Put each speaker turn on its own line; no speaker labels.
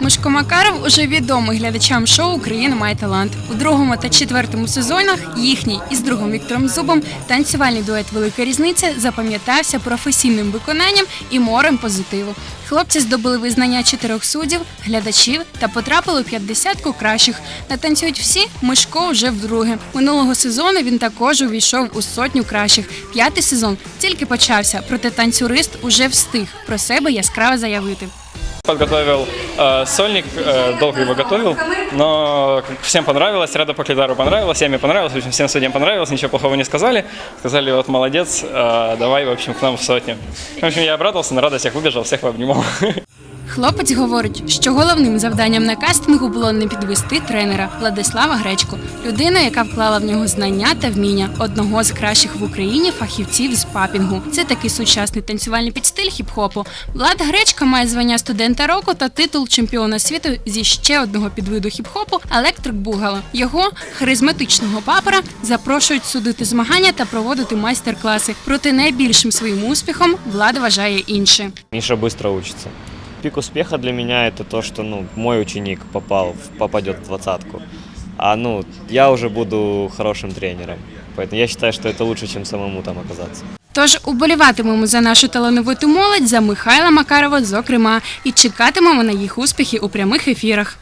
Мишко Макаров уже відомий глядачам шоу Україна має талант. У другому та четвертому сезонах їхній із другом Віктором Зубом танцювальний дует Велика різниця запам'ятався професійним виконанням і морем позитиву. Хлопці здобули визнання чотирьох суддів, глядачів та потрапили у п'ятдесятку кращих. Натанцюють всі Мишко вже вдруге. Минулого сезону він також увійшов у сотню кращих. П'ятий сезон тільки почався, проте танцюрист уже встиг про себе яскраво заявити.
Подготовил э, сольник, э, долго его готовил, но всем понравилось, Рада Поклидару понравилось, Яме понравилось, в общем, всем судьям понравилось, ничего плохого не сказали. Сказали, вот молодец, э, давай, в общем, к нам в сотню. В общем, я обрадовался, на радостях выбежал, всех пообнимал.
Хлопець говорить, що головним завданням на кастингу було не підвести тренера Владислава Гречко, людина, яка вклала в нього знання та вміння одного з кращих в Україні фахівців з папінгу. Це такий сучасний танцювальний підстиль хіп-хопу. Влад Гречка має звання студента року та титул чемпіона світу зі ще одного підвиду хіп-хопу Електрик Бугало. Його харизматичного папера запрошують судити змагання та проводити майстер-класи. Проте найбільшим своїм успіхом влада вважає інше.
Миша быстро учится Пик успеха для меня это то, что ну, мой ученик попал, в- попадет в двадцатку. А ну, я уже буду хорошим тренером. Поэтому я считаю, что это лучше, чем самому там оказаться.
Тож уболіватимемо за нашу талановиту молодь, за Михайла Макарова, зокрема, і чекатимемо на їх успіхи у прямих ефірах.